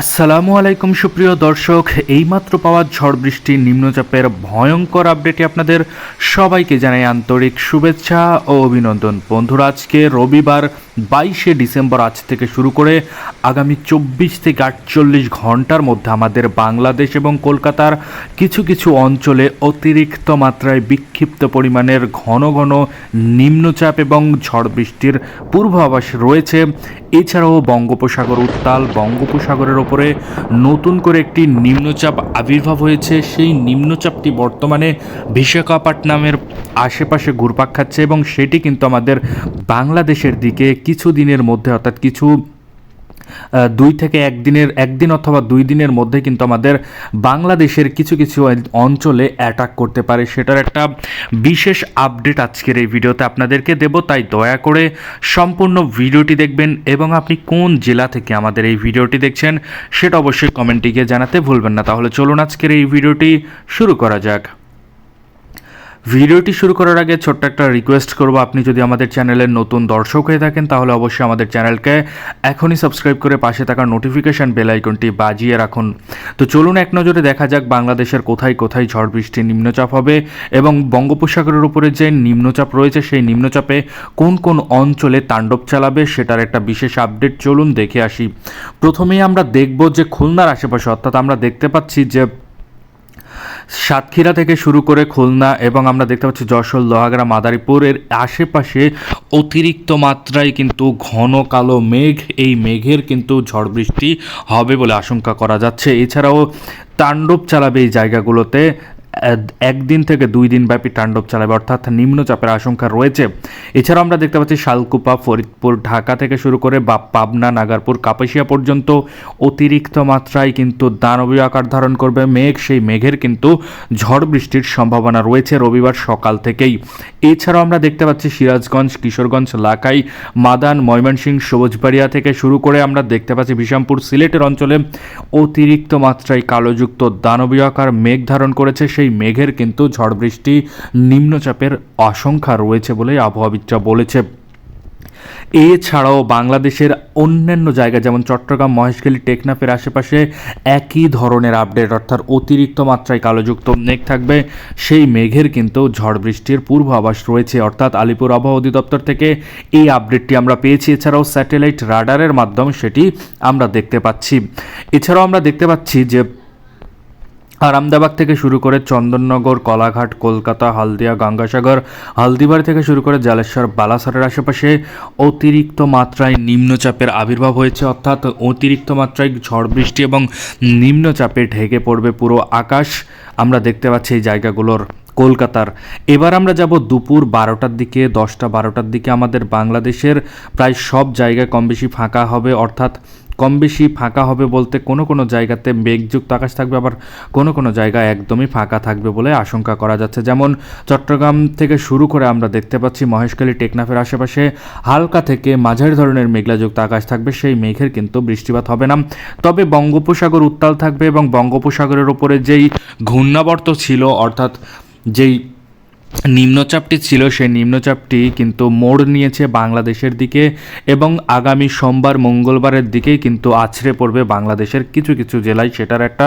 আসসালামু আলাইকুম সুপ্রিয় দর্শক, এইমাত্র পাওয়া ঝড় বৃষ্টি নিম্নচাপের ভয়ঙ্কর আপডেটে আপনাদের সবাইকে জানাই আন্তরিক শুভেচ্ছা ও অভিনন্দন। বন্ধুরা, আজকে রবিবার বাইশে ডিসেম্বর আজ থেকে শুরু করে আগামী চব্বিশ থেকে আটচল্লিশ ঘণ্টার মধ্যে আমাদের বাংলাদেশ এবং কলকাতার কিছু কিছু অঞ্চলে অতিরিক্ত মাত্রায় বিক্ষিপ্ত পরিমাণের ঘন ঘন নিম্নচাপ এবং ঝড় বৃষ্টির পূর্বাভাস রয়েছে। এছাড়াও বঙ্গোপসাগর উত্তাল, বঙ্গোপসাগরের ওপরে নতুন করে একটি নিম্নচাপ আবির্ভাব হয়েছে। সেই নিম্নচাপটি বর্তমানে বিশাখাপাট্টনামের আশেপাশে ঘুরপাক খাচ্ছে এবং সেটি কিন্তু আমাদের বাংলাদেশের দিকে কিছু দিনের মধ্যে, অর্থাৎ কিছু দুই থেকে একদিনের একদিন অথবা দুই দিনের মধ্যে কিন্তু আমাদের বাংলাদেশের কিছু কিছু অঞ্চলে অ্যাটাক করতে পারে। সেটার একটা বিশেষ আপডেট আজকের এই ভিডিওতে আপনাদেরকে দেব। তাই দয়া করে সম্পূর্ণ ভিডিওটি দেখবেন এবং আপনি কোন জেলা থেকে আমাদের এই ভিডিওটি দেখছেন, সেটা অবশ্যই কমেন্টে গিয়ে জানাতে ভুলবেন না। তাহলে চলুন আজকের এই ভিডিওটি শুরু করা যাক। ভিডিওটি শুরু করার আগে ছোট্ট একটা রিকোয়েস্ট করব। আপনি যদি আমাদের চ্যানেলের নতুন দর্শক হয়ে থাকেন, তাহলে অবশ্যই আমাদের চ্যানেলকে এখনই সাবস্ক্রাইব করে পাশে থাকা নোটিফিকেশান বেল আইকনটি বাজিয়ে রাখুন। তো চলুন এক নজরে দেখা যাক বাংলাদেশের কোথায় কোথায় ঝড় বৃষ্টি নিম্নচাপ হবে এবং বঙ্গোপসাগরের উপরে যে নিম্নচাপ রয়েছে, সেই নিম্নচাপে কোন কোন অঞ্চলে তাণ্ডব চালাবে সেটার একটা বিশেষ আপডেট চলুন দেখে আসি। প্রথমেই আমরা দেখব যে খুলনার আশেপাশে, অর্থাৎ আমরা দেখতে পাচ্ছি যে সাতক্ষীরা থেকে শুরু করে খুলনা এবং আমরা দেখতে পাচ্ছি যশোর, লোহাগড়া, মাদারীপুরের আশেপাশে অতিরিক্ত মাত্রায় কিন্তু ঘন কালো মেঘ। এই মেঘের কিন্তু ঝড় বৃষ্টি হবে বলে আশঙ্কা করা যাচ্ছে। এছাড়াও তাণ্ডব চালাবে এই জায়গাগুলোতে। একদিন থেকে দুই দিন ব্যাপী তাণ্ডব চালাবে, অর্থাৎ নিম্নচাপের আশঙ্কা রয়েছে। এছাড়াও আমরা দেখতে পাচ্ছি শালকুপা, ফরিদপুর, ঢাকা থেকে শুরু করে বা পাবনা, নাগারপুর কাপাসিয়া পর্যন্ত অতিরিক্ত মাত্রায় কিন্তু দানবীয় আকার ধারণ করবে মেঘ। সেই মেঘের কিন্তু ঝড় বৃষ্টির সম্ভাবনা রয়েছে রবিবার সকাল থেকেই। এছাড়াও আমরা দেখতে পাচ্ছি সিরাজগঞ্জ, কিশোরগঞ্জ, লাকাই, মাদান, ময়মনসিংহ, সবুজবাড়িয়া থেকে শুরু করে আমরা দেখতে পাচ্ছি বিশামপুর, সিলেটের অঞ্চলে অতিরিক্ত মাত্রায় কালোযুক্ত দানবীয় আকার মেঘ ধারণ করেছে। সেই মেঘের কিন্তু ঝড় বৃষ্টি, নিম্নচাপের আশঙ্কা রয়েছে বলে আবহাওয়াবিদরা বলেছে। এছাড়াও বাংলাদেশের অন্যান্য জায়গা যেমন চট্টগ্রাম মহেশখালী টেকনাফের আশেপাশে একই ধরনের আপডেট, অর্থাৎ অতিরিক্ত মাত্রায় কালোযুক্ত মেঘ থাকবে। সেই মেঘের কিন্তু ঝড় বৃষ্টির পূর্বাভাস রয়েছে, অর্থাৎ আলিপুর আবহাওয়া অধিদপ্তর থেকে এই আপডেটটি আমরা পেয়েছি। এছাড়াও স্যাটেলাইট রাডারের মাধ্যমে সেটি আমরা দেখতে পাচ্ছি। এছাড়াও আমরা দেখতে পাচ্ছি যে আরামদাবাগ থেকে শুরু করে চন্দননগর, কলাঘাট, কলকাতা, হালদিয়া, গঙ্গাসাগর হলদিবার থেকে শুরু করে জালেশ্বর, বালাসরের আশেপাশে অতিরিক্ত মাত্রায় নিম্নচাপের আবির্ভাব হয়েছে। অর্থাৎ অতিরিক্ত মাত্রায় ঝড় বৃষ্টি এবং নিম্নচাপে ঢেকে পড়বে পুরো আকাশ। আমরা দেখতে পাচ্ছি এই জায়গাগুলোর কলকাতার। এবার আমরা যাব দুপুর বারোটার দিকে, দশটা বারোটার দিকে। আমাদের বাংলাদেশের প্রায় সব জায়গায় কম বেশি ফাঁকা হবে। অর্থাৎ কম বেশি ফাঁকা হবে বলতে কোনো কোনো জায়গাতে মেঘযুক্ত আকাশ থাকবে, আবার কোনো কোনো জায়গায় একদমই ফাঁকা থাকবে বলে আশঙ্কা করা যাচ্ছে। যেমন চট্টগ্রাম থেকে শুরু করে আমরা দেখতে পাচ্ছি মহেশখালী, টেকনাফের আশেপাশে হালকা থেকে মাঝারি ধরনের মেঘলাযুক্ত আকাশ থাকবে, সেই মেঘের কিন্তু বৃষ্টিপাত হবে না। তবে বঙ্গোপসাগর উত্তাল থাকবে এবং বঙ্গোপসাগরের ওপরে যেই ঘূর্ণাবর্ত ছিল, অর্থাৎ যেই নিম্নচাপটি ছিল, সেই নিম্নচাপটি কিন্তু মোড় নিয়েছে বাংলাদেশের দিকে এবং আগামী সোমবার, মঙ্গলবারের দিকেই কিন্তু আছড়ে পড়বে বাংলাদেশের কিছু কিছু জেলায়। সেটার একটা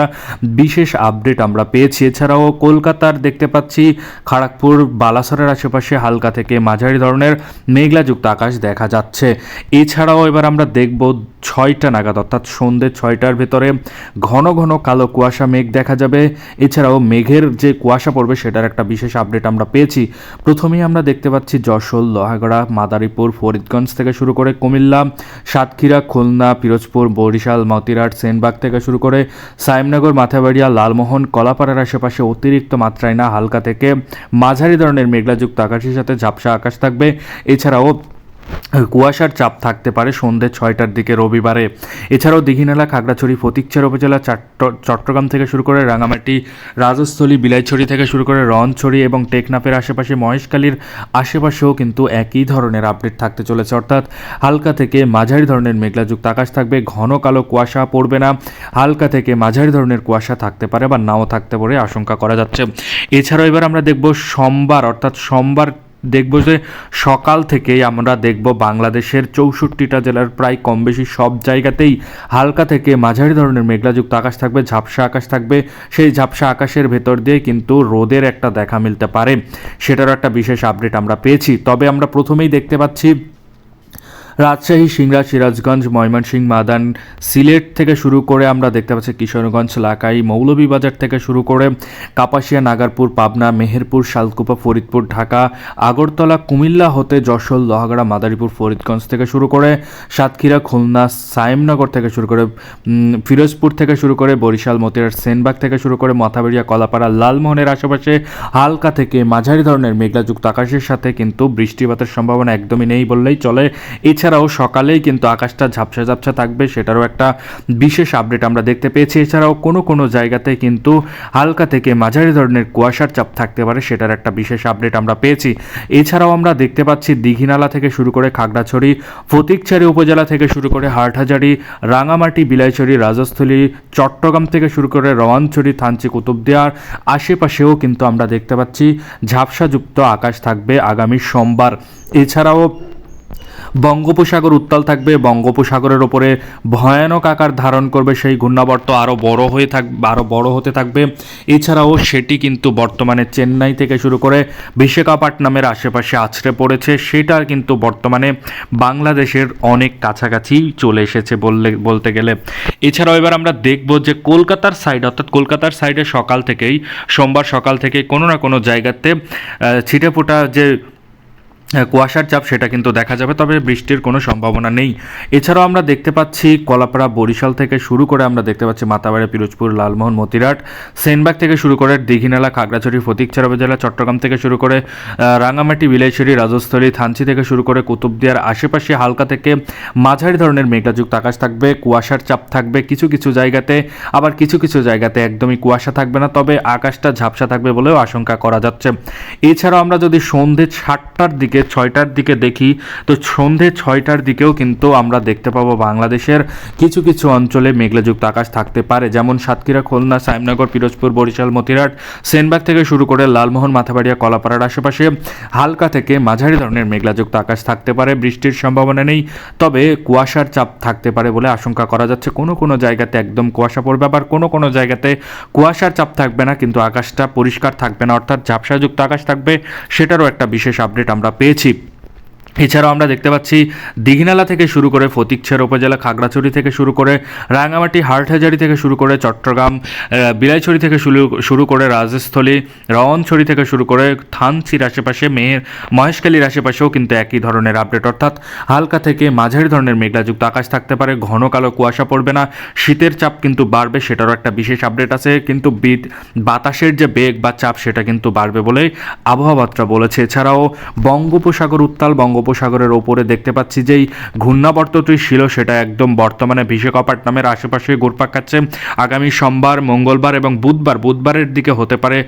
বিশেষ আপডেট আমরা পেয়েছি। এছাড়াও কলকাতার দেখতে পাচ্ছি খড়গপুর বালাসরের আশেপাশে হালকা থেকে মাঝারি ধরনের মেঘলাযুক্ত আকাশ দেখা যাচ্ছে। এছাড়াও এবার আমরা দেখব ছয়টা নাগাদ, অর্থাৎ সন্ধ্যে ছয়টার ভেতরে ঘন ঘন কালো কুয়াশা মেঘ দেখা যাবে। এছাড়াও মেঘের যে কুয়াশা পড়বে, সেটার একটা বিশেষ আপডেট আমরা পেয়েছি। প্রথমেই আমরা দেখতে পাচ্ছি যশোর, লোহাগড়া, মাদারীপুর, ফরিদগঞ্জ থেকে শুরু করে কুমিল্লা, সাতক্ষীরা, খুলনা, পিরোজপুর, বরিশাল, মতিরাট, সেনবাগ থেকে শুরু করে সাইমনগর মাথাবাড়িয়া, লালমোহন, কলাপাড়ার আশেপাশে অতিরিক্ত মাত্রায় না, হালকা থেকে মাঝারি ধরনের মেঘলাযুক্ত আকাশের সাথে ঝাপসা আকাশ থাকবে। এছাড়াও কুয়াশার চাপ থাকতে পারে সন্ধ্যে ছয়টার দিকে রবিবারে। এছাড়াও দীঘিনালা, খাগড়াছড়ি, ফতিকচার উপজেলা, চাট্ট- চট্টগ্রাম থেকে শুরু করে রাঙামাটি রাজস্থলী, বিলাইছড়ি থেকে শুরু করে রনছড়ি এবং টেকনাফের আশেপাশে মহেশখালীর আশেপাশেও কিন্তু একই ধরনের আপডেট থাকতে চলেছে। অর্থাৎ হালকা থেকে মাঝারি ধরনের মেঘলাযুক্ত আকাশ থাকবে, ঘন কালো কুয়াশা পড়বে না। হালকা থেকে মাঝারি ধরনের কুয়াশা থাকতে পারে বা নাও থাকতে পারে, আশঙ্কা করা যাচ্ছে। এছাড়াও এবার আমরা দেখব সোমবার, অর্থাৎ সোমবার দেখব যে সকাল থেকেই আমরা দেখব বাংলাদেশের চৌষট্টিটা জেলার প্রায় কম বেশি সব জায়গাতেই হালকা থেকে মাঝারি ধরনের মেঘলাযুক্ত আকাশ থাকবে, ঝাপসা আকাশ থাকবে। সেই ঝাপসা আকাশের ভেতর দিয়ে কিন্তু রোদের একটা দেখা মিলতে পারে। সেটারও একটা বিশেষ আপডেট আমরা পেয়েছি। তবে আমরা প্রথমেই দেখতে পাচ্ছি রাজশাহী, সিংড়া, সিরাজগঞ্জ, ময়মনসিংহ, মাদান সিলেট থেকে শুরু করে আমরা দেখতে পাচ্ছি কিশোরগঞ্জ, লাকাই, মৌলভীবাজার থেকে শুরু করে কাপাসিয়া, নাগারপুর, পাবনা, মেহেরপুর, শালকুপা, ফরিদপুর, ঢাকা, আগরতলা, কুমিল্লা হতে যশোর, লোহাগড়া, মাদারীপুর, ফরিদগঞ্জ থেকে শুরু করে সাতক্ষীরা, খুলনা, সায়েমনগর থেকে শুরু করে ফিরোজপুর থেকে শুরু করে বরিশাল মতিরার সেনবাগ থেকে শুরু করে মাথাবেড়িয়া, কলাপাড়া, লালমোহনের আশেপাশে হালকা থেকে মাঝারি ধরনের মেঘলাযুক্ত আকাশের সাথে কিন্তু বৃষ্টিপাতের সম্ভাবনা একদমই নেই বললেই চলে। এছাড়াও সকালেই কিন্তু আকাশটা ঝাপসা ঝাপসা থাকবে, সেটারও একটা বিশেষ আপডেট আমরা দেখতে পেয়েছি। এছাড়াও কোনো কোনো জায়গাতে কিন্তু হালকা থেকে মাঝারি ধরনের কুয়াশার চাপ থাকতে পারে, সেটার একটা বিশেষ আপডেট আমরা পেয়েছি। এছাড়াও আমরা দেখতে পাচ্ছি দীঘিনালা থেকে শুরু করে খাগড়াছড়ি ফটিকছড়ি উপজেলা থেকে শুরু করে হাটহাজারি, রাঙামাটি, বিলাইছড়ি, রাজস্থলী, চট্টগ্রাম থেকে শুরু করে রওয়ানছড়ি থানচি, কুতুবদিয়ার আশেপাশেও কিন্তু আমরা দেখতে পাচ্ছি ঝাপসাযুক্ত আকাশ থাকবে আগামী সোমবার। এছাড়াও বঙ্গোপসাগর উত্তাল থাকবে, বঙ্গোপসাগরের ওপরে ভয়ানক আকার ধারণ করবে, সেই ঘূর্ণাবর্ত আরও বড় হয়ে থাকবে আরও বড় হতে থাকবে। এছাড়াও সেটি কিন্তু বর্তমানে চেন্নাই থেকে শুরু করে বিশাখাপাটনামের আশেপাশে আছড়ে পড়েছে সেটা কিন্তু বর্তমানে বাংলাদেশের অনেক কাছাকাছি চলে এসেছে বললে, বলতে গেলে। এছাড়াও এবার আমরা দেখব যে কলকাতার সাইড অর্থাৎ কলকাতার সাইডে সকাল থেকেই, সোমবার সকাল থেকে কোনো না কোনো জায়গাতে ছিটে ফোটা যে কুয়াশার চাপ সেটা কিন্তু দেখা যাবে, তবে বৃষ্টির কোনো সম্ভাবনা নেই। এছাড়াও আমরা দেখতে পাচ্ছি কলাপাড়া বরিশাল থেকে শুরু করে আমরা দেখতে পাচ্ছি মাতাবাড়ি, পিরোজপুর, লালমোহন, মতিরাট, সেনবাগ থেকে শুরু করে দীঘিনালা, খাগড়াছড়ি, ফতিকছড়া উপজেলা, চট্টগ্রাম থেকে শুরু করে রাঙামাটি বিলাইছড়ি, রাজস্থলী, থানচি থেকে শুরু করে কুতুবদিয়ার আশেপাশে হালকা থেকে মাঝারি ধরনের মেঘাযুক্ত আকাশ থাকবে, কুয়াশার চাপ থাকবে কিছু কিছু জায়গাতে, আবার কিছু কিছু জায়গাতে একদমই কুয়াশা থাকবে না, তবে আকাশটা ঝাপসা থাকবে বলেও আশঙ্কা করা যাচ্ছে। এছাড়াও আমরা যদি সন্ধে সাতটার দিকে ছয়টার দিকে দেখি, তো সন্ধে ছয়টার দিকেও কিন্তু আমরা দেখতে পাবো বাংলাদেশের কিছু কিছু অঞ্চলে মেঘলাযুক্ত আকাশ থাকতে পারে। যেমন সাতক্ষীরা, খুলনা সাইমনগর পিরোজপুর, বরিশাল, মতিরাট, সেনবাগ থেকে শুরু করে লালমোহন, মাথাবাড়িয়া, কলাপাড়ার আশেপাশে হালকা থেকে মাঝারি ধরনের মেঘলাযুক্ত আকাশ থাকতে পারে। বৃষ্টির সম্ভাবনা নেই, তবে কুয়াশার চাপ থাকতে পারে বলে আশঙ্কা করা যাচ্ছে। কোনো কোনো জায়গাতে একদম কুয়াশা পড়বে, আবার কোনো কোনো জায়গাতে কুয়াশার চাপ থাকবে না, কিন্তু আকাশটা পরিষ্কার থাকবে না, অর্থাৎ ঝাপসাযুক্ত আকাশ থাকবে, সেটারও একটা বিশেষ আপডেট আমরা পেয়েছি এছাড়াও আমরা দেখতে পাচ্ছি দিঘিনালা থেকে শুরু করে ফতিকছড় উপজেলা, খাগড়াছড়ি থেকে শুরু করে রাঙামাটি হাটহাজারি থেকে শুরু করে চট্টগ্রাম বিলাইছড়ি থেকে শুরু শুরু করে রাজস্থলী, রওয়ানছড়ি থেকে শুরু করে থানচির আশেপাশে মেয়ের মহেশখালীর আশেপাশেও কিন্তু একই ধরনের আপডেট অর্থাৎ হালকা থেকে মাঝারি ধরনের মেঘলাযুক্ত আকাশ থাকতে পারে, ঘন কালো কুয়াশা পড়বে না, শীতের চাপ কিন্তু বাড়বে, সেটারও একটা বিশেষ আপডেট আছে, কিন্তু বাতাসের যে বেগ বা চাপ, সেটা কিন্তু বাড়বে বলেই আবহাওয়াত্রা বলেছে। এছাড়াও বঙ্গোপসাগর উত্তাল বঙ্গোপসাগরের ওপরে দেখতে পাচ্ছি যেই ঘূর্ণাবর্তটি ছিল সেটা একদম বর্তমানে বিশাখাপাট্টনামের আশেপাশে ঘুরপাক খাচ্ছে। আগামী সোমবার, মঙ্গলবার এবং বুধবার, বুধবারের দিকে হতে পারে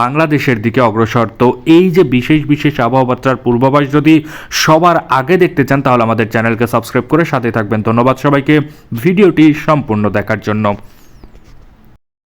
বাংলাদেশের দিকে অগ্রসর। তো এই যে বিশেষ বিশেষ আবহাওয়াত্রার পূর্বাভাস যদি সবার আগে দেখতে চান, তাহলে আমাদের চ্যানেলকে সাবস্ক্রাইব করে সাথে থাকবেন। ধন্যবাদ সবাইকে। ভিডিওটি সম্পূর্ণ দেখার জন্য।